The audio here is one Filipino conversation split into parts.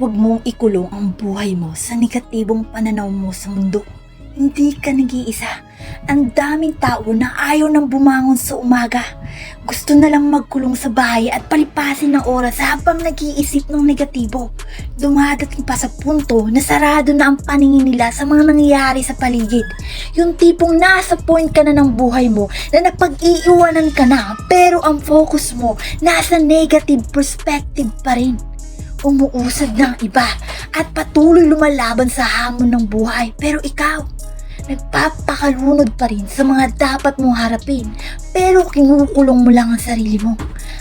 Huwag mong ikulong ang buhay mo sa negatibong pananaw mo sa mundo. Hindi ka nag-iisa. Ang daming tao na ayaw nang bumangon sa umaga. Gusto na lang magkulong sa bahay at palipasin ng oras habang nag-iisip ng negatibo. Dumadating pa sa punto na sarado na ang paningin nila sa mga nangyayari sa paligid. Yung tipong nasa point ka na ng buhay mo na napag-iiwanan ka na pero ang focus mo nasa negative perspective pa rin umuusad ng iba at patuloy lumalaban sa hamon ng buhay. Pero ikaw, nagpapakalunod pa rin sa mga dapat mong harapin pero kinukulong mo lang ang sarili mo.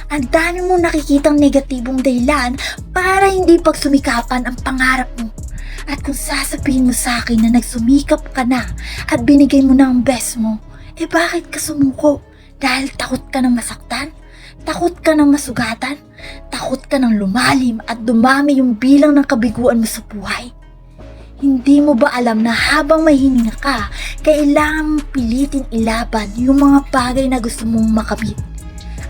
Ang dami mong nakikitang negatibong dahilan para hindi pagsumikapan ang pangarap mo. At kung sasabihin mo sa akin na nagsumikap ka na at binigay mo na ang best mo, eh bakit ka sumuko? Dahil takot ka ng masaktan? Takot ka ng masugatan? Takot ka ng lumalim at dumami yung bilang ng kabiguan mo sa buhay? Hindi mo ba alam na habang may ka, kailangan pilitin ilaban yung mga bagay na gusto mong makamit?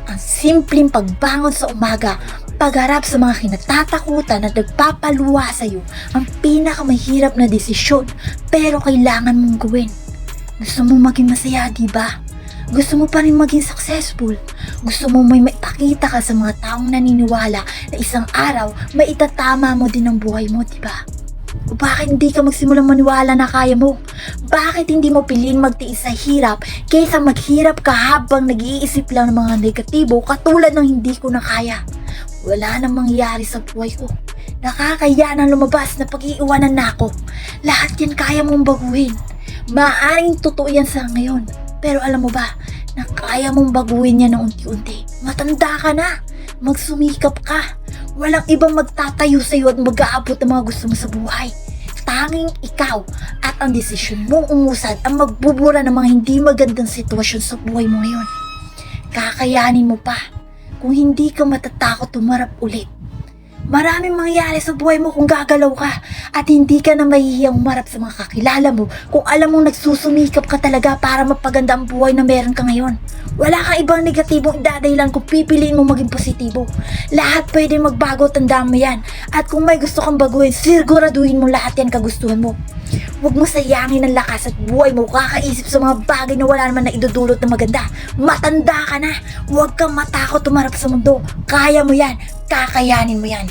Ang simpleng pagbangon sa umaga, pagharap sa mga kinatatakutan at nagpapaluwa sa iyo ang pinakamahirap na desisyon pero kailangan mong gawin. Gusto mo maging masaya, di ba? Gusto mo pa rin maging successful. Gusto mo may maipakita ka sa mga taong naniniwala na isang araw may itatama mo din ang buhay mo, di ba? O bakit hindi ka magsimulang maniwala na kaya mo? Bakit hindi mo piliin magtiis sa hirap kaysa maghirap ka habang nag-iisip lang ng mga negatibo katulad ng hindi ko na kaya? Wala nang mangyayari sa buhay ko. Nakakaya ng lumabas na pag-iiwanan na ako. Lahat yan kaya mong baguhin. Maaring totoo yan sa ngayon. Pero alam mo ba, na kaya mong baguhin yan ng unti-unti. Matanda ka na. Magsumikap ka. Walang ibang magtatayo sa iyo at mag-aabot ng mga gusto mo sa buhay. Tanging ikaw at ang desisyon mong umusad ang magbubura ng mga hindi magandang sitwasyon sa buhay mo ngayon. Kakayanin mo pa kung hindi ka matatakot tumarap ulit. Maraming mangyayari sa buhay mo kung gagalaw ka at hindi ka na mahihiyang umarap sa mga kakilala mo kung alam mong nagsusumikap ka talaga para mapaganda ang buhay na meron ka ngayon. Wala kang ibang negatibong idadahilan kung pipiliin mo maging positibo. Lahat pwede magbago, tandaan mo yan. At kung may gusto kang baguhin, siguraduhin mo lahat yan kagustuhan mo. Huwag mo sayangin ang lakas at buhay mo kakaisip sa mga bagay na wala naman na idudulot na maganda. Matanda ka na. Huwag kang matakot tumarap sa mundo. Kaya mo yan. Kakayanin mo yan.